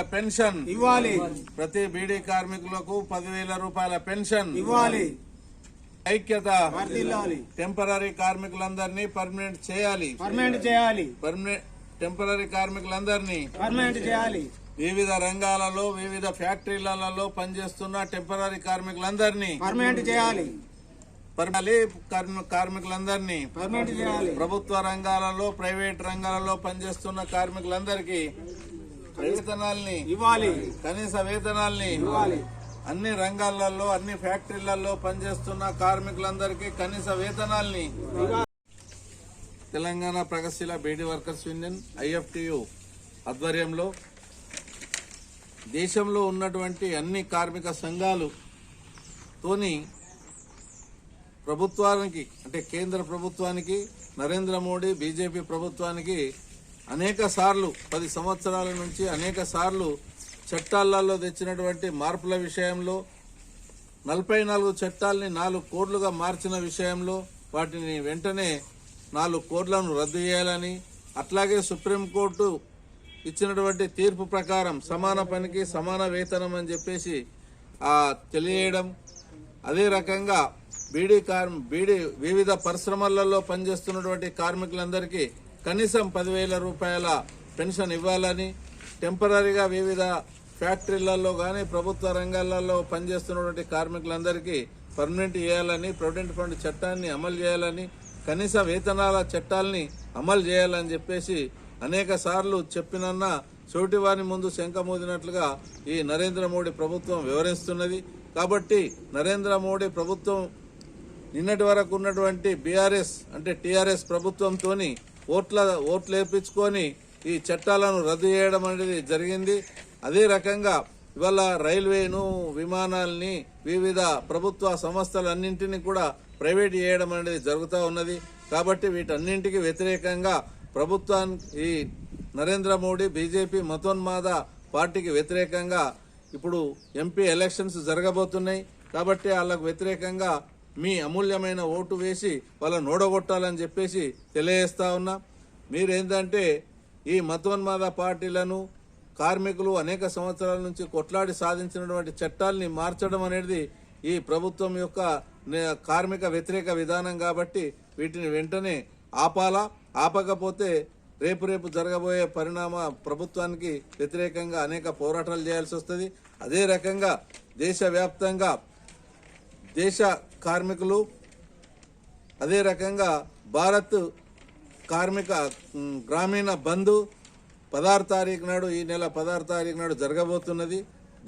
రూపాయల పెన్షన్. ఇవ్వాలి. ప్రతి బీడీ కార్మికులకు పదివేల రూపాయల పెన్షన్. ఇవ్వాలి. ఐక్యత. టెంపరీ కార్మికులందరినీ పర్మనెంట్ చేయాలి. పర్మనెంట్ చేయాలి. పర్మనెంట్ టెంపరీ కార్మికులందరినీ. పర్మనెంట్ చేయాలి. వివిధ రంగాలలో వివిధ ఫ్యాక్టరీలలో పనిచేస్తున్న టెంపరీ కార్మికులందరినీ. పర్మనెంట్ చేయాలి. కార్మికులందరినీ. ప్రభుత్వ రంగాలలో ప్రైవేట్ రంగాలలో పనిచేస్తున్న కార్మికులందరికీ వేతనాల్ని ఇవ్వాలి. కనీస వేతనాల్ని ఇవ్వాలి. అన్ని రంగాలలో అన్ని ఫ్యాక్టరీలలో పనిచేస్తున్న కార్మికులందరికీ కనీస వేతనాల్ని. తెలంగాణ ప్రగతిశీల బీడీ వర్కర్స్ యూనియన్ ఐఎఫ్టియు ఆధ్వర్యంలో దేశంలో ఉన్నటువంటి అన్ని కార్మిక సంఘాలు తోని ప్రభుత్వానికి అంటే కేంద్ర ప్రభుత్వానికి నరేంద్ర మోడీ బీజేపీ ప్రభుత్వానికి అనేక సార్లు పది సంవత్సరాల నుంచి అనేక సార్లు చట్టాలలో తెచ్చినటువంటి మార్పుల విషయంలో నలభై నాలుగు చట్టాలని నాలుగు కోట్లుగా మార్చిన విషయంలో వాటిని వెంటనే నాలుగు కోట్లను రద్దు చేయాలని అట్లాగే సుప్రీంకోర్టు ఇచ్చినటువంటి తీర్పు ప్రకారం సమాన పనికి సమాన వేతనం అని చెప్పేసి తెలియడం అదే రకంగా బీడీ కార్ బీడీ వివిధ పరిశ్రమలలో పనిచేస్తున్నటువంటి కార్మికులందరికీ కనీసం పదివేల రూపాయల పెన్షన్ ఇవ్వాలని టెంపరీగా వివిధ ఫ్యాక్టరీలలో కానీ ప్రభుత్వ రంగాలలో పనిచేస్తున్నటువంటి కార్మికులందరికీ పర్మనెంట్ చేయాలని ప్రొవిడెంట్ ఫండ్ చట్టాన్ని అమలు చేయాలని కనీస వేతనాల చట్టాలని అమలు చేయాలని చెప్పేసి అనేక సార్లు చెప్పినన్నా చోటివారి ముందు శంఖమూదినట్లుగా ఈ నరేంద్ర మోడీ ప్రభుత్వం వివరిస్తున్నది. కాబట్టి నరేంద్ర మోడీ ప్రభుత్వం నిన్నటి వరకు ఉన్నటువంటి బీఆర్ఎస్ అంటే టీఆర్ఎస్ ప్రభుత్వంతోని ఓట్ల ఓట్లు వేపించుకొని ఈ చట్టాలను రద్దు చేయడం అనేది జరిగింది. అదే రకంగా ఇవాళ రైల్వేను విమానాల్ని వివిధ ప్రభుత్వ సంస్థలన్నింటినీ కూడా ప్రైవేట్ చేయడం అనేది జరుగుతూ ఉన్నది. కాబట్టి వీటన్నింటికి వ్యతిరేకంగా ప్రభుత్వానికి ఈ నరేంద్ర మోడీ బీజేపీ మతోన్మాద పార్టీకి వ్యతిరేకంగా ఇప్పుడు ఎంపీ ఎలక్షన్స్ జరగబోతున్నాయి. కాబట్టి వాళ్ళకు వ్యతిరేకంగా మీ అమూల్యమైన ఓటు వేసి వాళ్ళని ఓడగొట్టాలని చెప్పేసి తెలియజేస్తా ఉన్నా. మీరేంటంటే ఈ మతోన్మాద పార్టీలను కార్మికులు అనేక సంవత్సరాల నుంచి కొట్లాడి సాధించినటువంటి చట్టాల్ని మార్చడం అనేది ఈ ప్రభుత్వం యొక్క నే- కార్మిక వ్యతిరేక విధానం కాబట్టి వీటిని వెంటనే ఆపాలా. ఆపకపోతే రేపు రేపు జరగబోయే పరిణామ ప్రభుత్వానికి వ్యతిరేకంగా అనేక పోరాటాలు చేయాల్సి వస్తుంది. అదే రకంగా దేశవ్యాప్తంగా దేశ కార్మికులు అదే రకంగా భారత్ కార్మిక గ్రామీణ బంధు పదహారు తారీఖు నాడు ఈ నెల పదహారు తారీఖు నాడు జరగబోతున్నది.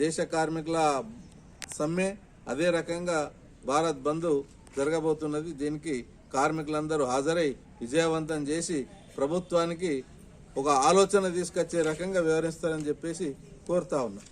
దేశ కార్మికుల సమ్మె అదే రకంగా భారత్ బంధు జరగబోతున్నది. దీనికి కార్మికులందరూ హాజరై విజయవంతం చేసి ప్రభుత్వానికి ఒక ఆలోచన తీసుకొచ్చే రకంగా వివరిస్తారని చెప్పేసి కోరుతా ఉన్నా.